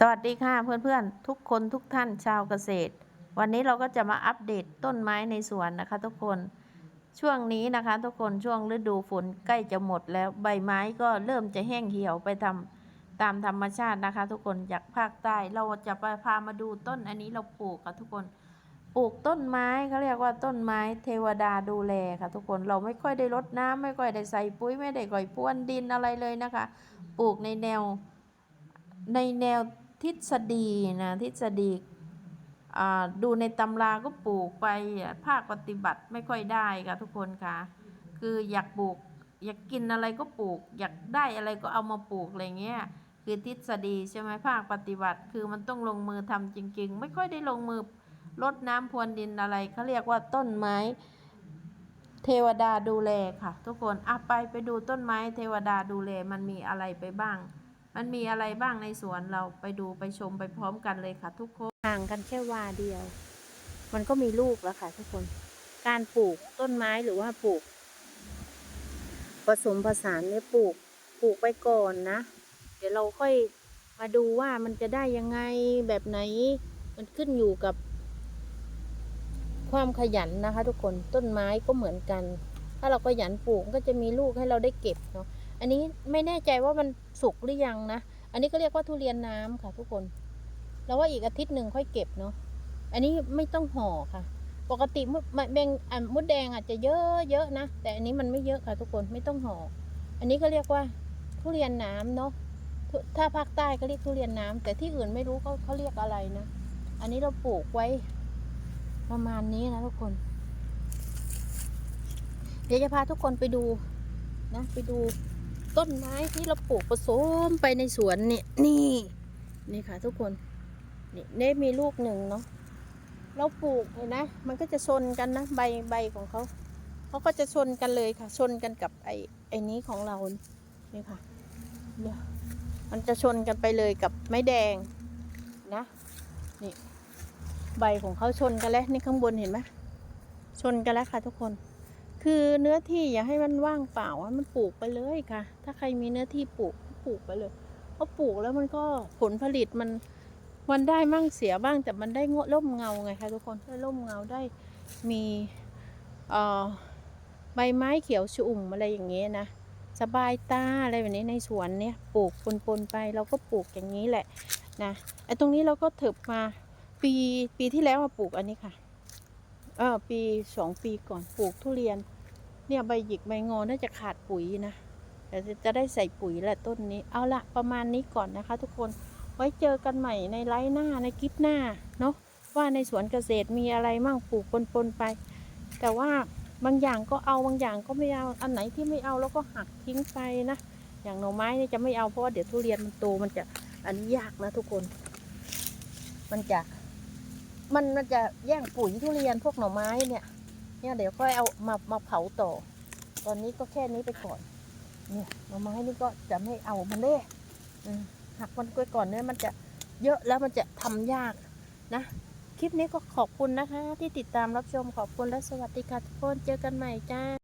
สวัสดีค่ะเพื่อนๆ ทุกคนทุกท่านชาวเกษตร วันนี้เราก็จะมาอัปเดตต้นไม้ในสวนนะคะทุกคนช่วงนี้นะคะ ทุกคนช่วงฤดูฝนใกล้จะหมดแล้วใบไม้ก็เริ่มจะแห้งเหี่ยวไปทำตามธรรมชาตินะคะ ทุกคนจากภาคใต้เราจะไปพามาดูต้นอันนี้เราปลูกค่ะทุกคนปลูกต้นไม้เขาเรียกว่าต้นไม้เทวดาดูแลค่ะ ทุกคนเราไม่ค่อยได้รดน้ำไม่ค่อยได้ใส่ปุ๋ยไม่ได้ก่อยพรวนดินอะไรเลยนะคะ ปลูกในแนวในแนว ทฤษฎีนะทฤษฎีดูในตำราก็ปลูกไปภาคปฏิบัติไม่ค่อยได้ค่ะทุกคนค่ะ คืออยากปลูก อยากกินอะไรก็ปลูก อยากได้อะไรก็เอามาปลูกอะไรเงี้ยคือทฤษฎีใช่ไหมภาคปฏิบัติ คือมันต้องลงมือทำจริง ๆ ไม่ค่อยได้ลงมือรดน้ำพรวนดินอะไรเขาเรียกว่าต้นไม้ เทวดาดูแลค่ะ ทุกคนอะไปไปดูต้นไม้เทวดาดูแลมันมีอะไรไปบ้าง มันมีอะไรบ้างในสวนเราไปดูไปชมไปพร้อมกันเลยค่ะ ทุกคนห่างกันแค่วาเดียว มันก็มีลูกแล้วค่ะ ทุกคน การปลูกต้นไม้หรือว่าปลูก ผสมผสานเนี่ยปลูก ปลูกไปก่อนนะ เดี๋ยวเราค่อยมาดูว่ามันจะได้ยังไงแบบไหน มันขึ้นอยู่กับ ความขยันนะคะ ทุกคนต้นไม้ก็เหมือนกัน ถ้าเราขยันปลูกก็จะมีลูกให้เราได้เก็บเนาะ อันนี้ไม่แน่ใจว่ามันสุกหรือยังนะ อันนี้ก็เรียกว่าทุเรียนน้ำค่ะทุกคน แล้วว่าอีกอาทิตย์หนึ่งค่อยเก็บเนาะ อันนี้ไม่ต้องห่อค่ะ ปกติมุดแบงมุดแดงอาจจะเยอะเยอะนะ แต่อันนี้มันไม่เยอะค่ะทุกคนไม่ต้องห่อ อันนี้ก็เรียกว่าทุเรียนน้ำเนาะ ถ้าภาคใต้ก็เรียกทุเรียนน้ำแต่ที่อื่นไม่รู้เขาเขาเรียกอะไรนะ อันนี้เราปลูกไว้ประมาณนี้นะทุกคน เดี๋ยวจะพาทุกคนไปดูนะไปดู ต้นไม้ที่เราปลูกผสมไปในสวนเนี่ยนี่นี่ค่ะทุกคนนี่ได้มีลูกหนึ่งเนาะเราปลูกเลยนะ มันก็จะชนกันนะใบใบของเขาเขาก็จะชนกันเลยค่ะชนกันกับไอ้ไอ้นี้ของเรานี่ค่ะเดี๋ยวมันจะชนกันไปเลยกับไม้แดงนะนี่ใบของเขาชนกันแล้วนี่ข้างบนเห็นไหมชนกันแล้วค่ะทุกคน คือเนื้อที่อย่าให้มันว่างเปล่าอะมันปลูกไปเลยค่ะ ถ้าใครมีเนื้อที่ปลูกปลูกไปเลยเพราะปลูกแล้วมันก็ผลผลิตมันมันได้มั่งเสียบ้างแต่มันได้งดร่มเงาไงคะทุกคนได้ร่มเงาได้มีเอ่อใบไม้เขียวชุ่มอะไรอย่างเงี้ยนะสบายตาอะไรแบบนี้ในสวนเนี่ยปลูกปนๆไปเราก็ปลูกอย่างนี้แหละนะไอ้ตรงนี้เราก็เถิบมาปีปีที่แล้วมาปลูกอันนี้ค่ะเออปีสองปีก่อนปลูกทุเรียน เนี่ยใบหยิกใบงอน่าจะขาดปุ๋ยนะแต่จะได้ใส่ปุ๋ยแหละต้นนี้ เอาละประมาณนี้ก่อนนะคะ ทุกคน ไว้เจอกันใหม่ในไลฟ์หน้าในคลิปหน้าเนาะ ว่าในสวนเกษตรมีอะไรมั่งปลูกปนๆไป แต่ว่าบางอย่างก็เอาบางอย่างก็ไม่เอา อันไหนที่ไม่เอาแล้วก็หักทิ้งไปนะ อย่างหน่อไม้นี่จะไม่เอาเพราะว่าเดี๋ยวทุเรียนมันโตมันจะอันนี้ยากนะทุกคน มันจะ มันมันจะแย่งปุ๋ยทุเรียนพวกหน่อไม้เนี่ย เนี่ยเดี๋ยวก็เอามามาเผาต่อ ตอนนี้ก็แค่นี้ไปก่อน เนี่ยมาไม้นี่ก็จะไม่เอามันเลยหักมันไปก่อนเนี่ยมันจะเยอะแล้วมันจะทำยากนะ คลิปนี้ก็ขอบคุณนะคะ ที่ติดตามรับชมขอบคุณและสวัสดีค่ะทุกคนเจอกันใหม่จ้า